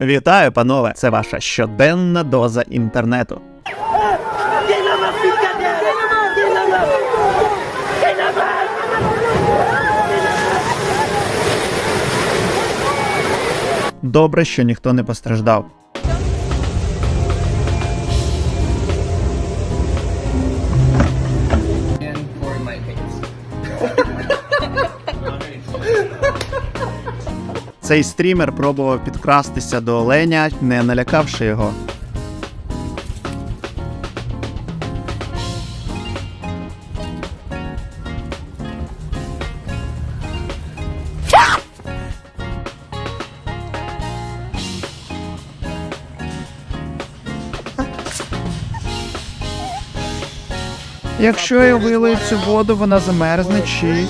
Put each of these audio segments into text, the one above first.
Вітаю, панове! Це ваша щоденна доза інтернету. Добре, що ніхто не постраждав. Цей стрімер пробував підкрастися до оленя, не налякавши його. Якщо я вилию цю воду, вона замерзне чи.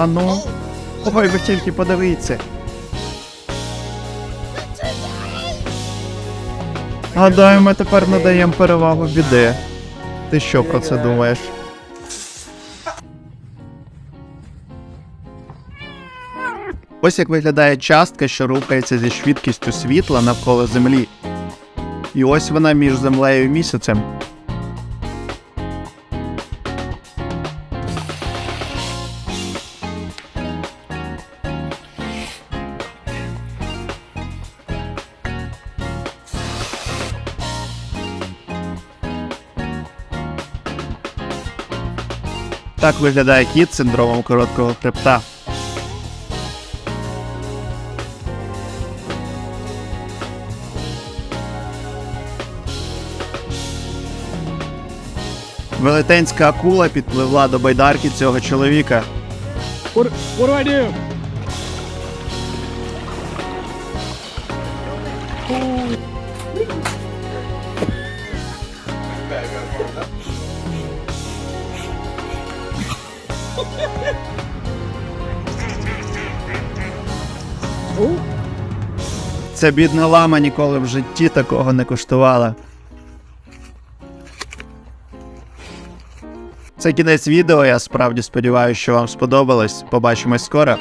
Ану. Ой, ви тільки подивіться. Гадаю, ми тепер надаємо перевагу біди. Ти що про це думаєш? Ось як виглядає частка, що рухається зі швидкістю світла навколо Землі. І ось вона між землею і місяцем. Так виглядає кіт з синдромом короткого хребта. Велетенська акула підпливла до байдарки цього чоловіка. What? Ця бідна лама ніколи в житті такого не коштувала. Це кінець відео. Я справді сподіваюся, що вам сподобалось. Побачимось скоро.